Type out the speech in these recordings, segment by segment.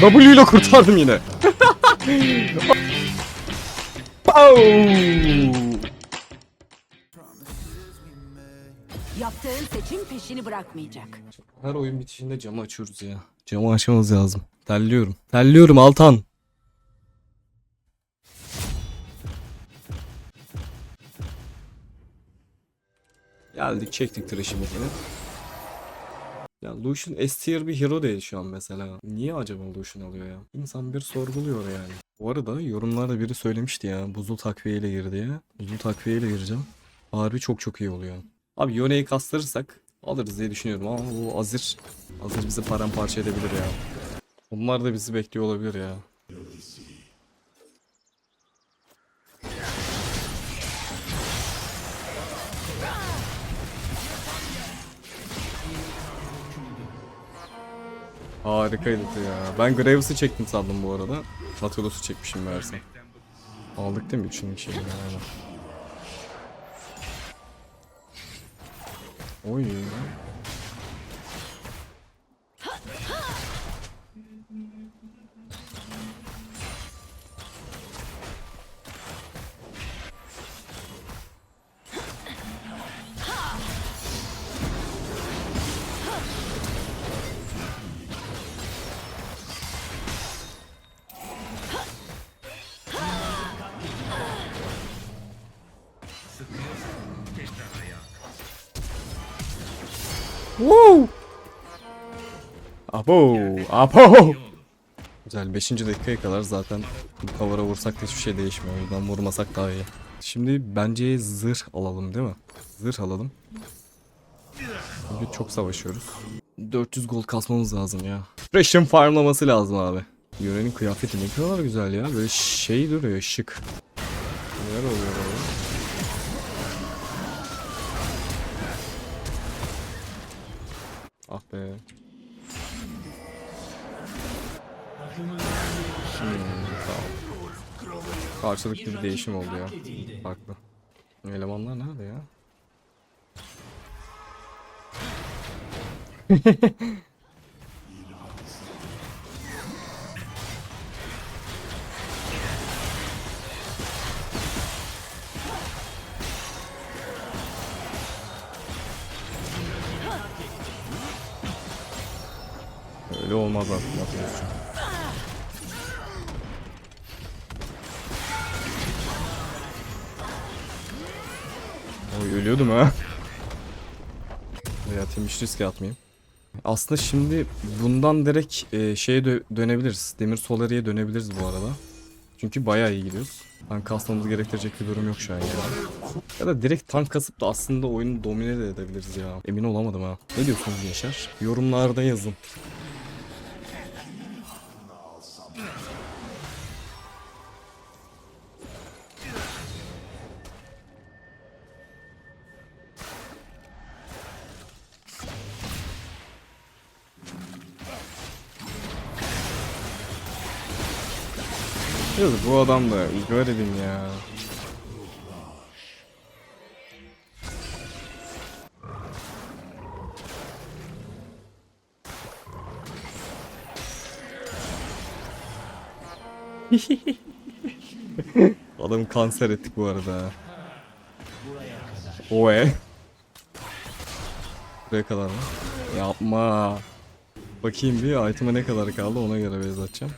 W ile kurtardım yine. Au! Yaptığın seçim peşini bırakmayacak. Her oyun bitişinde camı açıyoruz ya. Camı açmamız lazım. Terliyorum. Terliyorum Altan. Geldik çektik tıraşımızı. Ya Lucian S tier bir hero değil şu an mesela. Niye acaba Lucian alıyor ya? İnsan bir sorguluyor yani. Bu arada yorumlarda biri söylemişti ya. Buzul takviyeyle gir diye. Buzul takviyeyle gireceğim. Harbi çok çok iyi oluyor. Abi Yone'yi kastırırsak alırız diye düşünüyorum ama bu Azir Azir bizi paramparça edebilir ya. Onlar da bizi bekliyor olabilir ya. Harikaydı ya. Ben Graves'ı çektim sandım bu arada. Nautilus'u çekmişim meğerse. Aldık değil mi üçünün şeyini? Aynen. Oy. Woo! Abo! Abo! Güzel 5. dakikaya kadar zaten bu cover'a vursak da hiçbir şey değişmiyor. O yüzden vurmasak daha iyi. Şimdi bence zırh alalım değil mi? Zırh alalım. Çünkü çok savaşıyoruz. 400 gol kasmamız lazım ya. Ration farmlaması lazım abi. Yörenin kıyafeti ne kadar güzel ya. Böyle şey duruyor şık. Neler oluyor be. Hmm, tamam. Karşılıklı bir değişim oldu ya. Farklı. Elemanlar nerede ya? Oy ölüyordum ha. Ya hiç riske atmayayım. Aslında şimdi bundan direkt e, şeye dö- dönebiliriz. Demir Solari'ye dönebiliriz bu arada. Çünkü bayağı iyi gidiyoruz. Tank kasmamız gerektirecek bir durum yok şu an ya. Ya da direkt tank kasıp da aslında oyunu domine de edebiliriz ya. Emin olamadım ha. Ne diyorsunuz gençler? Yorumlarda yazın. Bu adam da garibim ya. Adamı kanser ettik bu arada. Oe. Buraya kadar mı? Yapma. Bakayım bir item'a ne kadar kaldı ona göre base atacağım.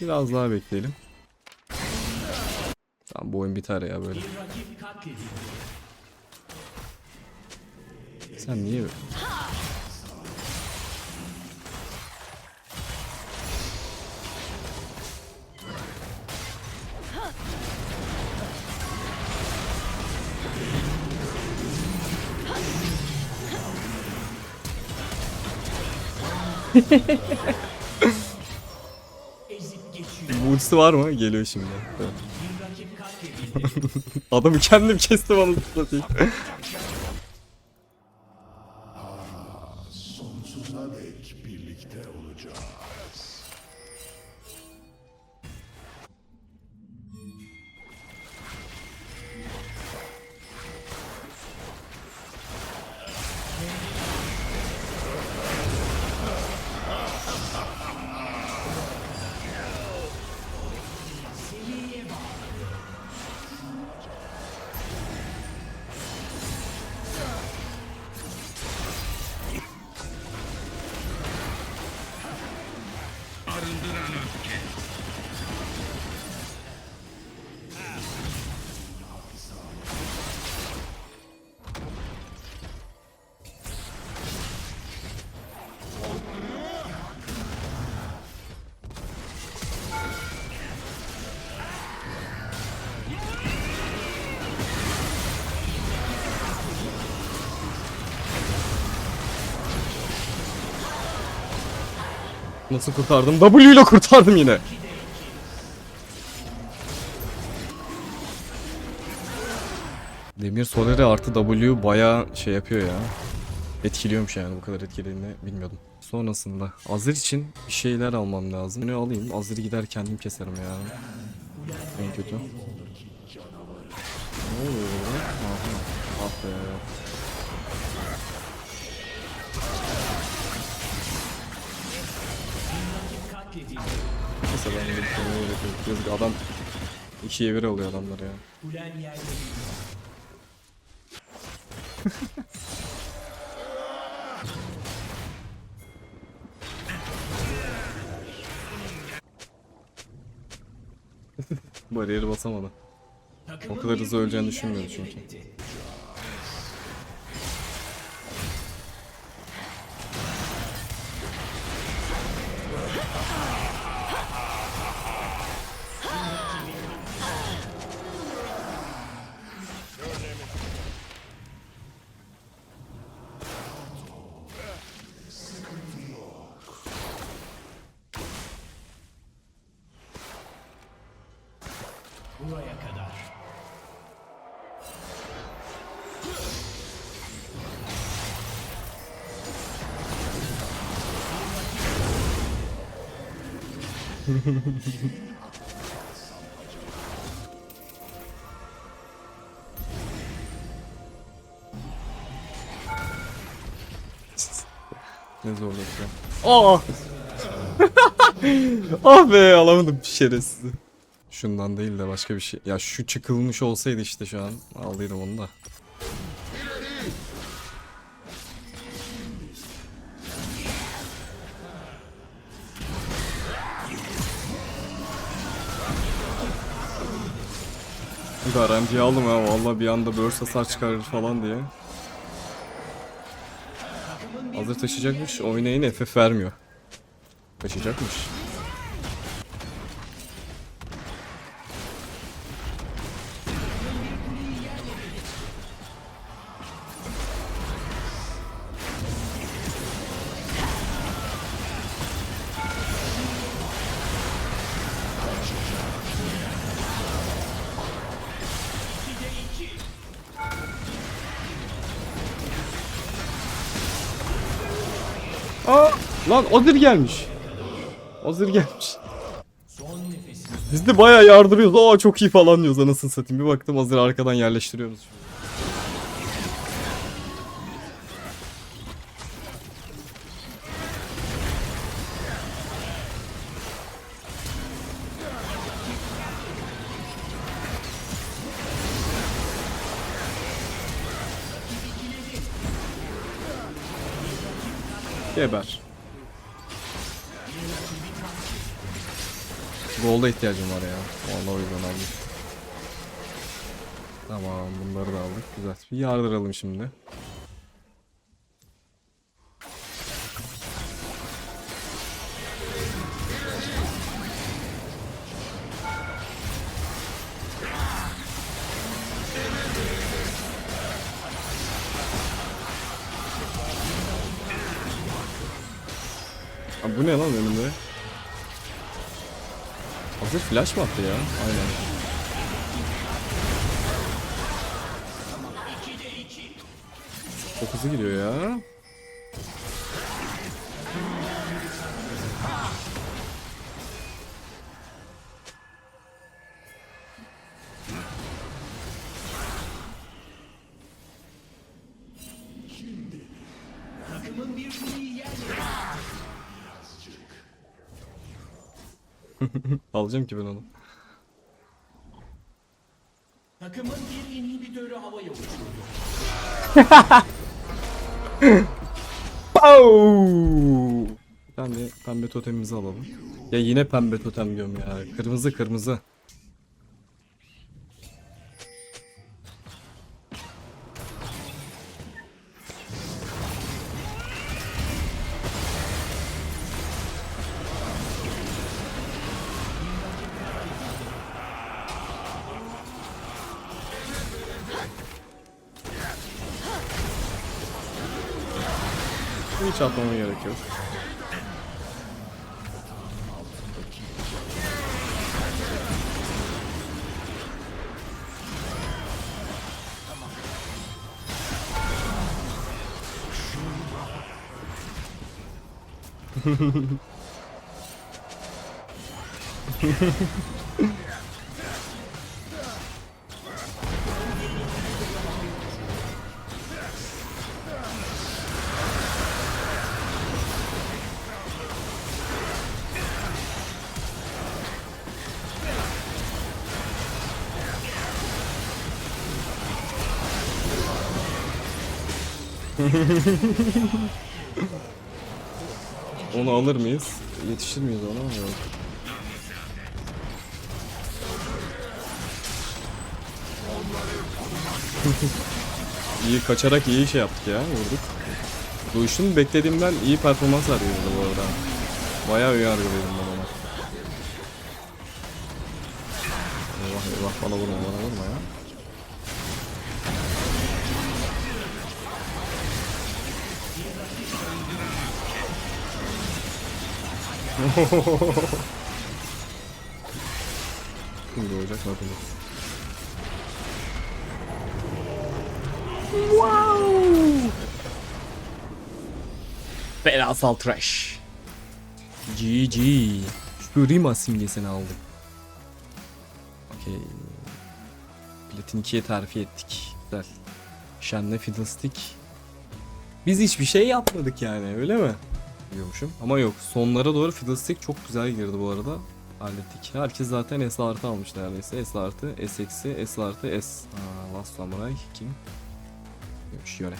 Biraz daha bekleyelim. Tamam bu oyun biter ya böyle. Sen niye böyle? Bu ultisi var mı? Geliyor şimdi. Evet. Adamı kendim kestim onu satayım. Nasıl kurtardım? W ile kurtardım yine. Demir Soleri artı W baya şey yapıyor ya. Etkiliyormuş yani bu kadar etkilediğini bilmiyordum. Sonrasında Azir için bir şeyler almam lazım. Ne alayım? Azir'i gider kendim keserim ya. En kötü. Burada? Aha. Ah be. Neyse ben öyle yapıyorum. Yazık adam ikiye bir oluyor adamlar ya. Bariyeri basamadı. O kadar hızlı öleceğini düşünmüyordu çünkü. Ne zorluk ya. Aa! ah be alamadım şerefsizi. Şundan değil de başka bir şey. Ya şu çıkılmış olsaydı işte şu an aldıydım onu da. Garantiye aldım ha valla bir anda burst hasar çıkarır falan diye. Hazır taşıyacakmış oynayın FF vermiyor. Taşıyacakmış. Aa, lan Azir gelmiş. Azir gelmiş. Biz de bayağı yardırıyoruz. Aa çok iyi falan diyoruz anasını satayım. Bir baktım Azir arkadan yerleştiriyoruz. Geber. Gold'a ihtiyacım var ya. Vallahi o yüzden aldım. Tamam bunları da aldık. Güzel. Bir yardıralım şimdi. Bu ne lan önümde? Hazır flash mı attı ya? Aynen. Çok hızlı gidiyor ya. Alacağım ki ben onu. Takımın bir inhibitörü havaya uçurdu. Pow! Bir tane pembe totemimizi alalım. Ya yine pembe totem diyorum ya. Kırmızı kırmızı. Hiç atmama gerek yok. Onu alır mıyız? Yetişir miyiz ona ama yok. iyi kaçarak iyi şey yaptık ya vurduk. Duşun beklediğimden iyi performans veriyordu bu arada. Bayağı iyi yargılıydım ben ona. Eyvah eyvah bana vurma bana vurma ya. Kim doğacak bakalım. Wow! Belasal trash. GG. Şu Rima simgesini aldık. Okey. Platin 2'ye terfi ettik. Güzel. Shen'le Fiddlestick. Biz hiçbir şey yapmadık yani öyle mi? Diyormuşum. Ama yok sonlara doğru Fiddlestick çok güzel girdi bu arada. Hallettik. Herkes zaten S artı almış neredeyse. S artı, S eksi, S artı, S. Aa, Last Samurai kim? Yok, Shiore.